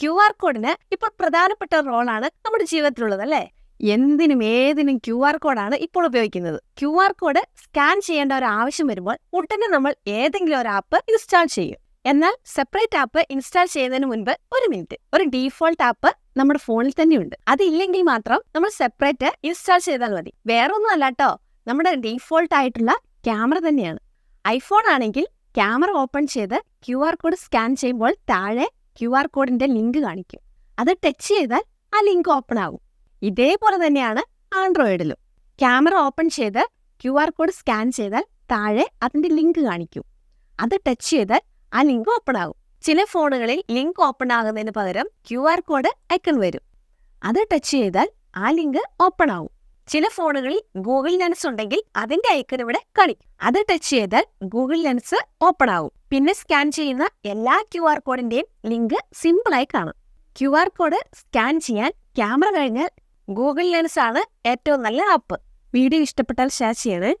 Q R കോഡിന് ഇപ്പോൾ പ്രധാനപ്പെട്ട റോളാണ് നമ്മുടെ ജീവിതത്തിലുള്ളത് അല്ലേ? എന്തിനും ഏതിനും ക്യു ആർ കോഡാണ് ഇപ്പോൾ ഉപയോഗിക്കുന്നത്. ക്യു ആർ കോഡ് സ്കാൻ ചെയ്യേണ്ട ഒരു ആവശ്യം വരുമ്പോൾ ഉടനെ നമ്മൾ ഏതെങ്കിലും ഒരു ആപ്പ് ഇൻസ്റ്റാൾ ചെയ്യും. എന്നാൽ സെപ്പറേറ്റ് ആപ്പ് ഇൻസ്റ്റാൾ ചെയ്യുന്നതിന് മുൻപ് ഒരു മിനിറ്റ് ഒരു ഡീഫോൾട്ട് ആപ്പ് നമ്മുടെ ഫോണിൽ തന്നെ തന്നെയുണ്ട് അതില്ലെങ്കിൽ മാത്രം നമ്മൾ സെപ്പറേറ്റ് ഇൻസ്റ്റാൾ ചെയ്താൽ മതി. വേറൊന്നും അല്ല നമ്മുടെ ഡീഫോൾട്ട് ആയിട്ടുള്ള ക്യാമറ തന്നെയാണ്. ഐഫോൺ ആണെങ്കിൽ ക്യാമറ ഓപ്പൺ ചെയ്ത് ക്യു ആർ കോഡ് സ്കാൻ ചെയ്യുമ്പോൾ താഴെ ക്യു ആർ കോഡിന്റെ ലിങ്ക് കാണിക്കും. അത് ടച്ച് ചെയ്താൽ ആ ലിങ്ക് ഓപ്പൺ ആകും ഇതേപോലെ തന്നെയാണ് ആൻഡ്രോയിഡിലും. ക്യാമറ ഓപ്പൺ ചെയ്ത് ക്യു ആർ കോഡ് സ്കാൻ ചെയ്താൽ താഴെ അതിന്റെ ലിങ്ക് കാണിക്കും. അത് ടച്ച് ചെയ്താൽ ആ ലിങ്ക് ഓപ്പൺ ആകും ചില ഫോണുകളിൽ ലിങ്ക് ഓപ്പൺ ആകുന്നതിന് പകരം ക്യു ആർ കോഡ് ഐക്കൺ വരും. അത് ടച്ച് ചെയ്താൽ ആ ലിങ്ക് ഓപ്പൺ ആകും ചില ഫോണുകളിൽ ഗൂഗിൾ ലെൻസ് ഉണ്ടെങ്കിൽ അതിന്റെ ഐക്കൺ ഇവിടെ അത് ടച്ച് ചെയ്താൽ ഗൂഗിൾ ലെൻസ് ഓപ്പൺ ആവും. പിന്നെ സ്കാൻ ചെയ്യുന്ന എല്ലാ ക്യു ആർ കോഡിന്റെയും ലിങ്ക് സിമ്പിളായി കാണും. ക്യു ആർ കോഡ് സ്കാൻ ചെയ്യാൻ ക്യാമറ കഴിഞ്ഞാൽ ഗൂഗിൾ ലെൻസ് ആണ് ഏറ്റവും നല്ല ആപ്പ്. വീഡിയോ ഇഷ്ടപ്പെട്ടാൽ ഷെയർ ചെയ്യണേ.